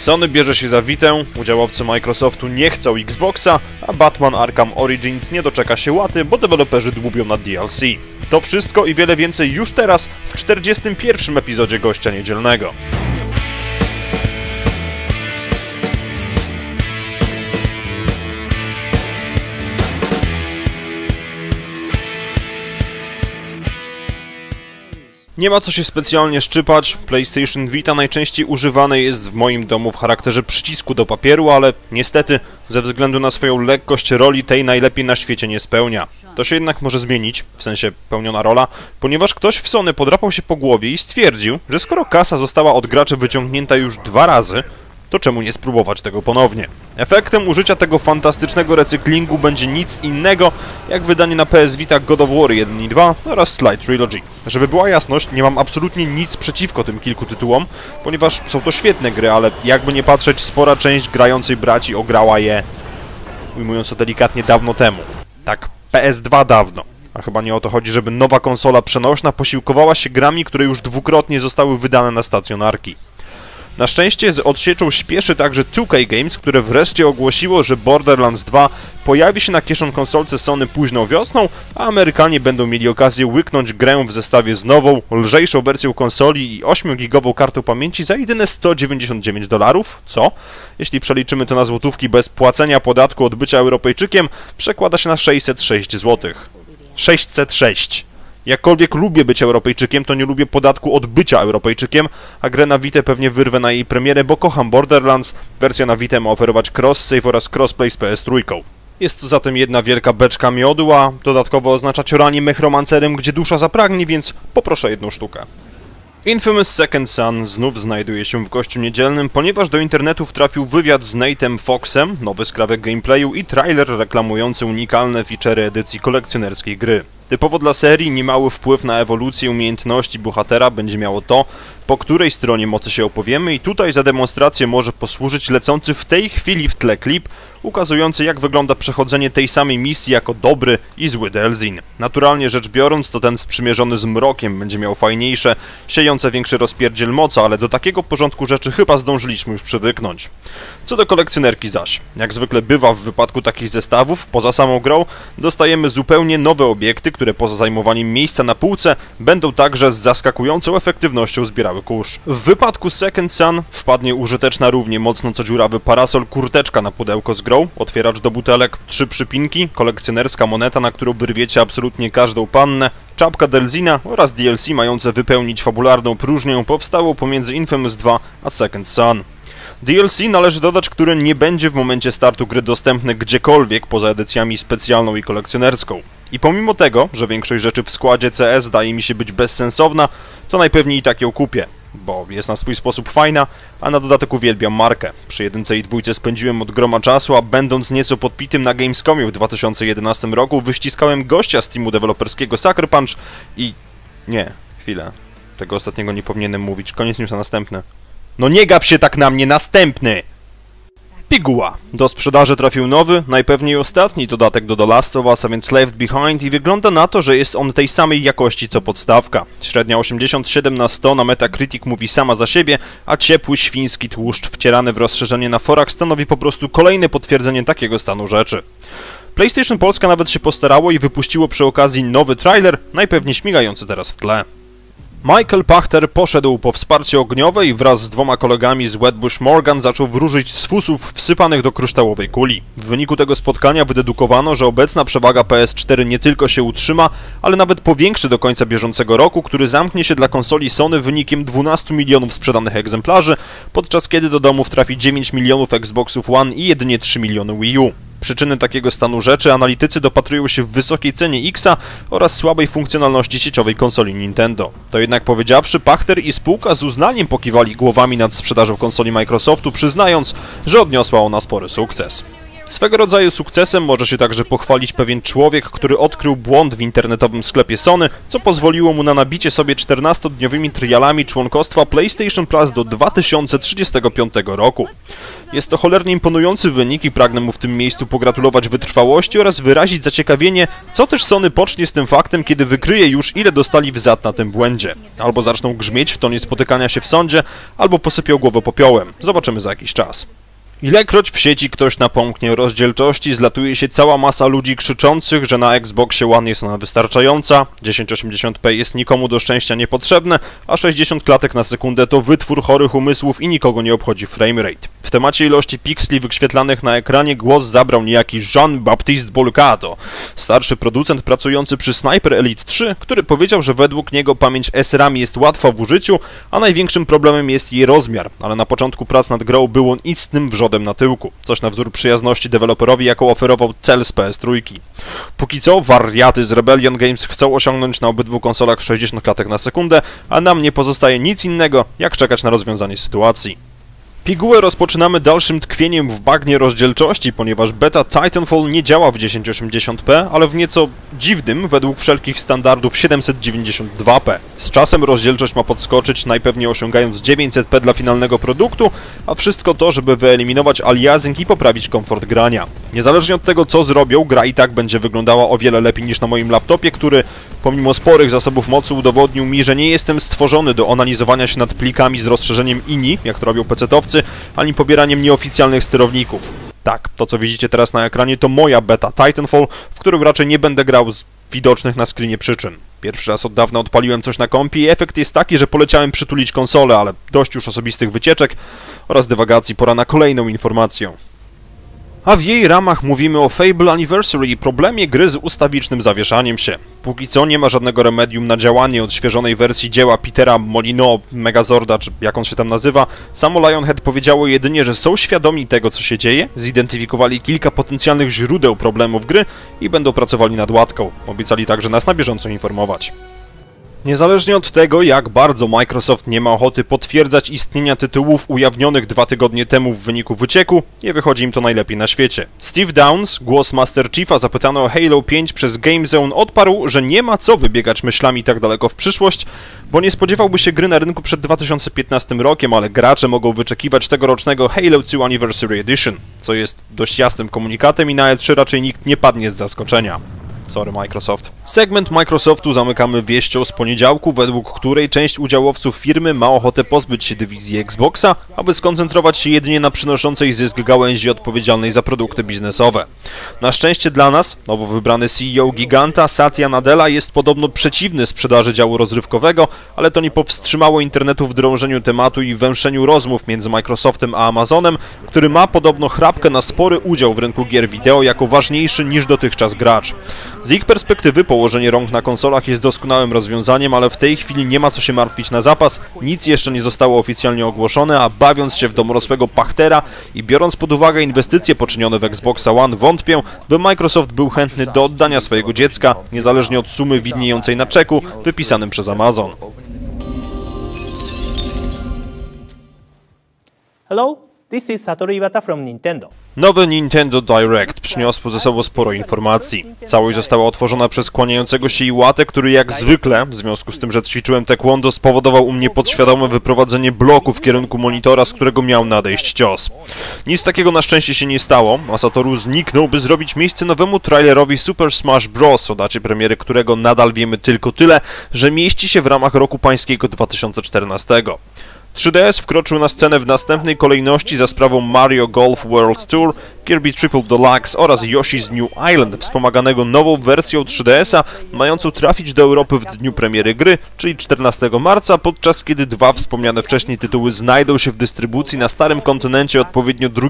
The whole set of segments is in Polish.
Sony bierze się za Vitę, udziałowcy Microsoftu nie chcą Xboxa, a Batman Arkham Origins nie doczeka się łaty, bo deweloperzy dłubią na DLC. To wszystko i wiele więcej już teraz w 41. epizodzie Gościa Niedzielnego. Nie ma co się specjalnie szczypać, PlayStation Vita najczęściej używane jest w moim domu w charakterze przycisku do papieru, ale niestety ze względu na swoją lekkość roli tej najlepiej na świecie nie spełnia. To się jednak może zmienić, w sensie pełniona rola, ponieważ ktoś w Sony podrapał się po głowie i stwierdził, że skoro kasa została od graczy wyciągnięta już dwa razy, to czemu nie spróbować tego ponownie? Efektem użycia tego fantastycznego recyklingu będzie nic innego jak wydanie na PS Vita God of War 1 i 2 oraz Slide Trilogy. Żeby była jasność, nie mam absolutnie nic przeciwko tym kilku tytułom, ponieważ są to świetne gry, ale jakby nie patrzeć, spora część grającej braci ograła je, ujmując to delikatnie, dawno temu. Tak, PS2 dawno. A chyba nie o to chodzi, żeby nowa konsola przenośna posiłkowała się grami, które już dwukrotnie zostały wydane na stacjonarki. Na szczęście z odsieczą śpieszy także 2K Games, które wreszcie ogłosiło, że Borderlands 2 pojawi się na kieszon konsolce Sony późną wiosną, a Amerykanie będą mieli okazję łyknąć grę w zestawie z nową, lżejszą wersją konsoli i 8-gigową kartą pamięci za jedyne 199 dolarów, co, jeśli przeliczymy to na złotówki bez płacenia podatku od bycia Europejczykiem, przekłada się na 606 zł. 606. Jakkolwiek lubię być Europejczykiem, to nie lubię podatku od bycia Europejczykiem, a grę na Vita pewnie wyrwę na jej premierę, bo kocham Borderlands. Wersja na Vita ma oferować cross-save oraz crossplay z PS3. Jest to zatem jedna wielka beczka miodu, a dodatkowo oznacza cioranie mechromancerem, gdzie dusza zapragnie, więc poproszę jedną sztukę. Infamous Second Son znów znajduje się w gościu niedzielnym, ponieważ do internetu wtrafił wywiad z Nate'em Foxem, nowy skrawek gameplayu i trailer reklamujący unikalne feature'y edycji kolekcjonerskiej gry. Typowo dla serii niemały wpływ na ewolucję umiejętności bohatera będzie miało to, po której stronie mocy się opowiemy i tutaj za demonstrację może posłużyć lecący w tej chwili w tle klip, ukazujący jak wygląda przechodzenie tej samej misji jako dobry i zły Delzin. Naturalnie rzecz biorąc, to ten sprzymierzony z mrokiem będzie miał fajniejsze, siejące większy rozpierdziel moca, ale do takiego porządku rzeczy chyba zdążyliśmy już przywyknąć. Co do kolekcjonerki zaś, jak zwykle bywa w wypadku takich zestawów, poza samą grą, dostajemy zupełnie nowe obiekty, które poza zajmowaniem miejsca na półce, będą także z zaskakującą efektywnością zbierały kurz. W wypadku Second Sun wpadnie użyteczna równie mocno co dziurawy parasol kurteczka na pudełko z grą, otwieracz do butelek, trzy przypinki, kolekcjonerska moneta, na którą wyrwiecie absolutnie każdą pannę, czapka Delzina oraz DLC mające wypełnić fabularną próżnię powstało pomiędzy Infamous 2 a Second Sun. DLC należy dodać, które nie będzie w momencie startu gry dostępne gdziekolwiek poza edycjami specjalną i kolekcjonerską. I pomimo tego, że większość rzeczy w składzie CS zdaje mi się być bezsensowna, to najpewniej i tak ją kupię, bo jest na swój sposób fajna, a na dodatek uwielbiam markę. Przy jedynce i dwójce spędziłem od groma czasu, a będąc nieco podpitym na Gamescomie w 2011 roku wyściskałem gościa z teamu deweloperskiego Sucker Punch i... Nie, chwilę. Tego ostatniego nie powinienem mówić, koniec newsa następny. No nie gap się tak na mnie, następny! Piguła. Do sprzedaży trafił nowy, najpewniej ostatni dodatek do The Last of Us, a więc Left Behind i wygląda na to, że jest on tej samej jakości co podstawka. Średnia 87 na 100 na Metacritic mówi sama za siebie, a ciepły świński tłuszcz wcierany w rozszerzenie na forach stanowi po prostu kolejne potwierdzenie takiego stanu rzeczy. PlayStation Polska nawet się postarało i wypuściło przy okazji nowy trailer, najpewniej śmigający teraz w tle. Michael Pachter poszedł po wsparcie ogniowe i wraz z dwoma kolegami z Wedbush Morgan zaczął wróżyć z fusów wsypanych do kryształowej kuli. W wyniku tego spotkania wydedukowano, że obecna przewaga PS4 nie tylko się utrzyma, ale nawet powiększy do końca bieżącego roku, który zamknie się dla konsoli Sony wynikiem 12 milionów sprzedanych egzemplarzy, podczas kiedy do domów trafi 9 milionów Xboxów One i jedynie 3 miliony Wii U. Przyczyny takiego stanu rzeczy analitycy dopatrują się w wysokiej cenie Xa oraz słabej funkcjonalności sieciowej konsoli Nintendo. To jednak powiedziawszy, Pachter i spółka z uznaniem pokiwali głowami nad sprzedażą konsoli Microsoftu, przyznając, że odniosła ona spory sukces. Swego rodzaju sukcesem może się także pochwalić pewien człowiek, który odkrył błąd w internetowym sklepie Sony, co pozwoliło mu na nabicie sobie 14-dniowymi trialami członkostwa PlayStation Plus do 2035 roku. Jest to cholernie imponujący wynik i pragnę mu w tym miejscu pogratulować wytrwałości oraz wyrazić zaciekawienie, co też Sony pocznie z tym faktem, kiedy wykryje już ile dostali w zad na tym błędzie. Albo zaczną grzmieć w tonie spotykania się w sądzie, albo posypią głowę popiołem. Zobaczymy za jakiś czas. Ilekroć w sieci ktoś napomknie rozdzielczości, zlatuje się cała masa ludzi krzyczących, że na Xboxie One jest ona wystarczająca, 1080p jest nikomu do szczęścia niepotrzebne, a 60 klatek na sekundę to wytwór chorych umysłów i nikogo nie obchodzi framerate. W temacie ilości pikseli wyświetlanych na ekranie głos zabrał niejaki Jean-Baptiste Bolcado, starszy producent pracujący przy Sniper Elite 3, który powiedział, że według niego pamięć SRAM jest łatwa w użyciu, a największym problemem jest jej rozmiar, ale na początku prac nad grą był on istnym wrzodem na tyłku, coś na wzór przyjazności deweloperowi, jaką oferował cel z PS3. Póki co wariaty z Rebellion Games chcą osiągnąć na obydwu konsolach 60 klatek na sekundę, a nam nie pozostaje nic innego, jak czekać na rozwiązanie sytuacji. Pigułę rozpoczynamy dalszym tkwieniem w bagnie rozdzielczości, ponieważ beta Titanfall nie działa w 1080p, ale w nieco dziwnym, według wszelkich standardów 792p. Z czasem rozdzielczość ma podskoczyć, najpewniej osiągając 900p dla finalnego produktu, a wszystko to, żeby wyeliminować aliasing i poprawić komfort grania. Niezależnie od tego, co zrobią, gra i tak będzie wyglądała o wiele lepiej niż na moim laptopie, który pomimo sporych zasobów mocy udowodnił mi, że nie jestem stworzony do onanizowania się nad plikami z rozszerzeniem INI, jak to robią pecetowcy, ani pobieraniem nieoficjalnych sterowników. Tak, to co widzicie teraz na ekranie to moja beta Titanfall, w którym raczej nie będę grał z widocznych na screenie przyczyn. Pierwszy raz od dawna odpaliłem coś na kompie i efekt jest taki, że poleciałem przytulić konsolę, ale dość już osobistych wycieczek oraz dywagacji, pora na kolejną informację. A w jej ramach mówimy o Fable Anniversary i problemie gry z ustawicznym zawieszaniem się. Póki co nie ma żadnego remedium na działanie odświeżonej wersji dzieła Petera Molino, Megazorda, czy jak on się tam nazywa. Samo Lionhead powiedziało jedynie, że są świadomi tego, co się dzieje, zidentyfikowali kilka potencjalnych źródeł problemów gry i będą pracowali nad łatką. Obiecali także nas na bieżąco informować. Niezależnie od tego, jak bardzo Microsoft nie ma ochoty potwierdzać istnienia tytułów ujawnionych dwa tygodnie temu w wyniku wycieku, nie wychodzi im to najlepiej na świecie. Steve Downs, głos Master Chiefa zapytany o Halo 5 przez GameZone odparł, że nie ma co wybiegać myślami tak daleko w przyszłość, bo nie spodziewałby się gry na rynku przed 2015 rokiem, ale gracze mogą wyczekiwać tegorocznego Halo 2 Anniversary Edition, co jest dość jasnym komunikatem i na E3 raczej nikt nie padnie z zaskoczenia. Sorry Microsoft. Segment Microsoftu zamykamy wieścią z poniedziałku, według której część udziałowców firmy ma ochotę pozbyć się dywizji Xboxa, aby skoncentrować się jedynie na przynoszącej zysk gałęzi odpowiedzialnej za produkty biznesowe. Na szczęście dla nas, nowo wybrany CEO giganta Satya Nadella jest podobno przeciwny sprzedaży działu rozrywkowego, ale to nie powstrzymało internetu w drążeniu tematu i węszeniu rozmów między Microsoftem a Amazonem, który ma podobno chrapkę na spory udział w rynku gier wideo jako ważniejszy niż dotychczas gracz. Z ich perspektywy położenie rąk na konsolach jest doskonałym rozwiązaniem, ale w tej chwili nie ma co się martwić na zapas, nic jeszcze nie zostało oficjalnie ogłoszone, a bawiąc się w domorosłego pachtera i biorąc pod uwagę inwestycje poczynione w Xboxa One, wątpię, by Microsoft był chętny do oddania swojego dziecka, niezależnie od sumy widniejącej na czeku wypisanym przez Amazon. Hello, this is Satoru Iwata from Nintendo. Nowy Nintendo Direct przyniosło ze sobą sporo informacji. Całość została otworzona przez kłaniającego się Iwatę, który jak zwykle, w związku z tym, że ćwiczyłem taekwondo, spowodował u mnie podświadome wyprowadzenie bloku w kierunku monitora, z którego miał nadejść cios. Nic takiego na szczęście się nie stało, a zniknął, by zrobić miejsce nowemu trailerowi Super Smash Bros., o dacie premiery którego nadal wiemy tylko tyle, że mieści się w ramach roku pańskiego 2014. 3DS wkroczył na scenę w następnej kolejności za sprawą Mario Golf World Tour, Kirby Triple Deluxe oraz Yoshi's New Island, wspomaganego nową wersją 3DS-a, mającą trafić do Europy w dniu premiery gry, czyli 14 marca, podczas kiedy dwa wspomniane wcześniej tytuły znajdą się w dystrybucji na starym kontynencie odpowiednio 2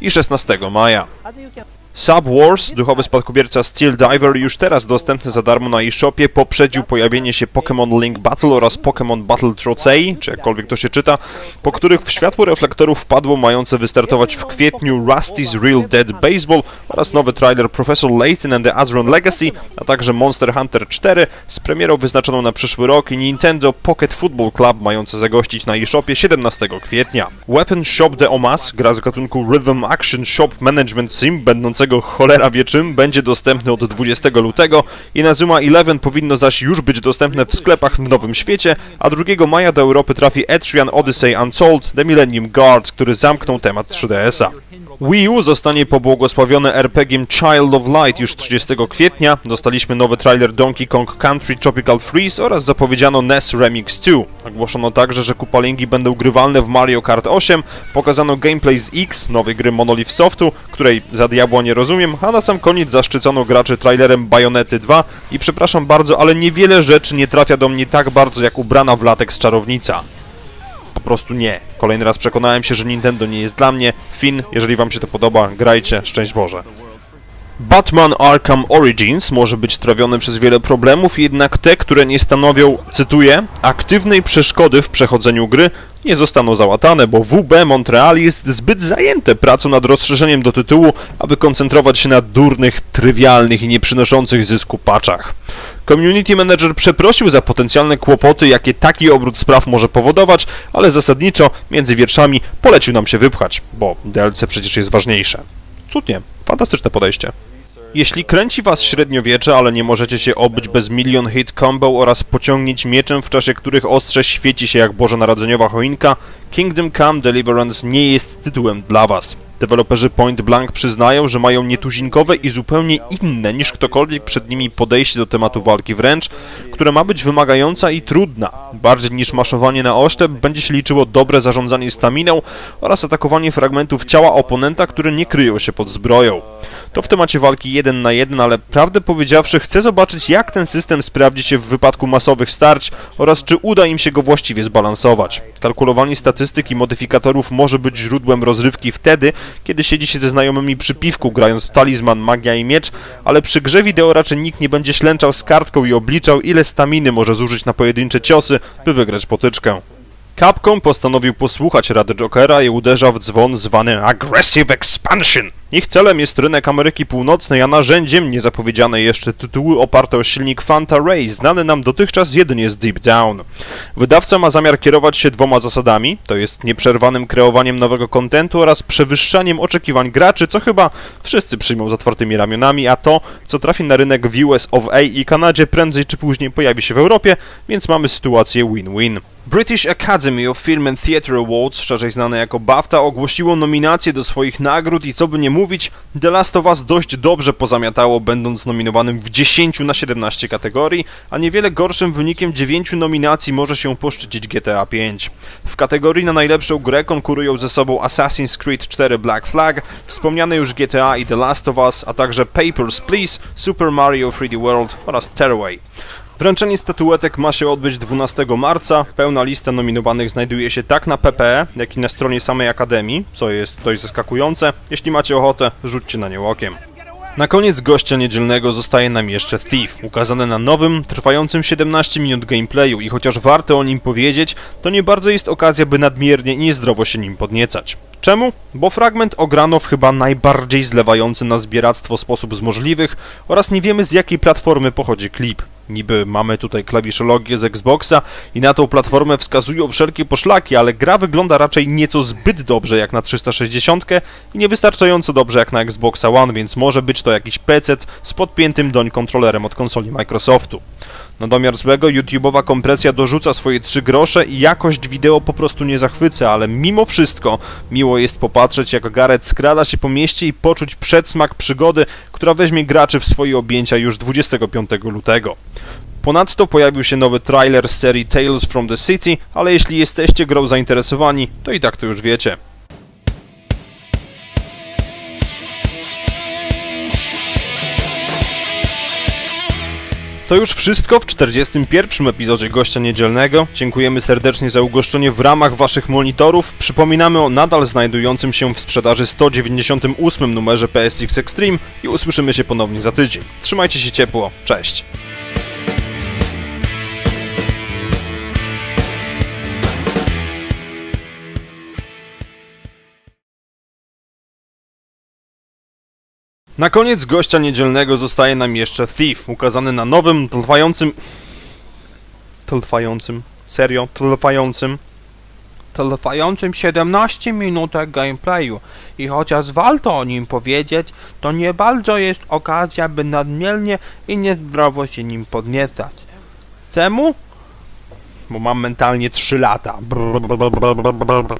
i 16 maja. Sub Wars, duchowy spadkobierca Steel Diver, już teraz dostępny za darmo na eShopie, poprzedził pojawienie się Pokémon Link Battle oraz Pokémon Battle Trocei, czy jakkolwiek to się czyta, po których w światło reflektorów wpadło mające wystartować w kwietniu Rusty's Real Dead Baseball oraz nowy trailer Professor Layton and the Azron Legacy, a także Monster Hunter 4 z premierą wyznaczoną na przyszły rok i Nintendo Pocket Football Club mające zagościć na eShopie 17 kwietnia. Weapon Shop de Omas, gra z gatunku Rhythm Action Shop Management Sim, cholera wie czym, będzie dostępny od 20 lutego i na Zuma 11 powinno zaś już być dostępne w sklepach w Nowym Świecie, a 2 maja do Europy trafi Etrian Odyssey Untold The Millennium Guard, który zamknął temat 3DS-a. Wii U zostanie pobłogosławione RPG Child of Light już 30 kwietnia, dostaliśmy nowy trailer Donkey Kong Country Tropical Freeze oraz zapowiedziano NES Remix 2. Ogłoszono także, że kupalingi będą grywalne w Mario Kart 8, pokazano gameplay z X, nowej gry Monolith Softu, której za diabła nie rozumiem, a na sam koniec zaszczycono graczy trailerem Bajonety 2 i przepraszam bardzo, ale niewiele rzeczy nie trafia do mnie tak bardzo jak ubrana w latek czarownica prostu nie. Kolejny raz przekonałem się, że Nintendo nie jest dla mnie. Fin, jeżeli wam się to podoba, grajcie, szczęść Boże. Batman Arkham Origins może być trawiony przez wiele problemów, jednak te, które nie stanowią, cytuję, aktywnej przeszkody w przechodzeniu gry, nie zostaną załatane, bo WB Montreal jest zbyt zajęte pracą nad rozszerzeniem do tytułu, aby koncentrować się na durnych, trywialnych i nieprzynoszących zysku paczach. Community Manager przeprosił za potencjalne kłopoty, jakie taki obrót spraw może powodować, ale zasadniczo między wierszami polecił nam się wypchać, bo DLC przecież jest ważniejsze. Cudnie, fantastyczne podejście. Jeśli kręci was średniowiecze, ale nie możecie się obyć bez milion hit combo oraz pociągnięć mieczem, w czasie których ostrze świeci się jak bożonarodzeniowa choinka, Kingdom Come Deliverance nie jest tytułem dla was. Deweloperzy Point Blank przyznają, że mają nietuzinkowe i zupełnie inne niż ktokolwiek przed nimi podejście do tematu walki wręcz, które ma być wymagająca i trudna. Bardziej niż maszowanie na oszczep będzie się liczyło dobre zarządzanie staminą oraz atakowanie fragmentów ciała oponenta, które nie kryją się pod zbroją. To w temacie walki 1 na 1, ale prawdę powiedziawszy chcę zobaczyć jak ten system sprawdzi się w wypadku masowych starć oraz czy uda im się go właściwie zbalansować. Kalkulowanie statystyk i modyfikatorów może być źródłem rozrywki wtedy, kiedy siedzi się ze znajomymi przy piwku grając w talizman, magia i miecz, ale przy grze wideo raczej nikt nie będzie ślęczał z kartką i obliczał ile staminy może zużyć na pojedyncze ciosy, by wygrać potyczkę. Capcom postanowił posłuchać rady Jokera i uderza w dzwon zwany Aggressive Expansion. Ich celem jest rynek Ameryki Północnej, a narzędziem niezapowiedziane jeszcze tytuły oparte o silnik Fanta Ray, znany nam dotychczas jedynie z Deep Down. Wydawca ma zamiar kierować się dwoma zasadami, to jest nieprzerwanym kreowaniem nowego kontentu oraz przewyższaniem oczekiwań graczy, co chyba wszyscy przyjmą z otwartymi ramionami, a to, co trafi na rynek w US of A i Kanadzie prędzej czy później pojawi się w Europie, więc mamy sytuację win-win. British Academy of Film and Theatre Awards, szerzej znane jako BAFTA, ogłosiło nominacje do swoich nagród i co by nie mówić, The Last of Us dość dobrze pozamiatało, będąc nominowanym w 10 na 17 kategorii, a niewiele gorszym wynikiem 9 nominacji może się poszczycić GTA V. W kategorii na najlepszą grę konkurują ze sobą Assassin's Creed 4 Black Flag, wspomniane już GTA i The Last of Us, a także Papers, Please, Super Mario 3D World oraz Tearaway. Wręczenie statuetek ma się odbyć 12 marca. Pełna lista nominowanych znajduje się tak na PPE, jak i na stronie samej Akademii, co jest dość zaskakujące. Jeśli macie ochotę, rzućcie na nie okiem. Na koniec gościa niedzielnego zostaje nam jeszcze Thief, ukazane na nowym, trwającym 17 minut gameplayu i chociaż warto o nim powiedzieć, to nie bardzo jest okazja, by nadmiernie i niezdrowo się nim podniecać. Czemu? Bo fragment ograno w chyba najbardziej zlewający na zbieractwo sposób z możliwych oraz nie wiemy z jakiej platformy pochodzi klip. Niby mamy tutaj klawiszologię z Xboxa i na tą platformę wskazują wszelkie poszlaki, ale gra wygląda raczej nieco zbyt dobrze jak na 360 i niewystarczająco dobrze jak na Xboxa One, więc może być to jakiś PC z podpiętym doń kontrolerem od konsoli Microsoftu. Na domiar złego YouTube'owa kompresja dorzuca swoje 3 grosze i jakość wideo po prostu nie zachwyca, ale mimo wszystko miło jest popatrzeć jak Gareth skrada się po mieście i poczuć przedsmak przygody, która weźmie graczy w swoje objęcia już 25 lutego. Ponadto pojawił się nowy trailer z serii Tales from the City, ale jeśli jesteście grą zainteresowani, to i tak to już wiecie. To już wszystko w 41. epizodzie Gościa Niedzielnego. Dziękujemy serdecznie za ugoszczenie w ramach Waszych monitorów. Przypominamy o nadal znajdującym się w sprzedaży 198 numerze PSX Extreme i usłyszymy się ponownie za tydzień. Trzymajcie się ciepło, cześć! Na koniec gościa niedzielnego zostaje nam jeszcze Thief, ukazany na nowym, trwającym... Trwającym? Serio? Trwającym? trwającym 17 minutek gameplayu i chociaż warto o nim powiedzieć, to nie bardzo jest okazja, by nadmiernie i niezdrowo się nim podniecać. Czemu? Bo mam mentalnie 3 lata. Brr, brr, brr.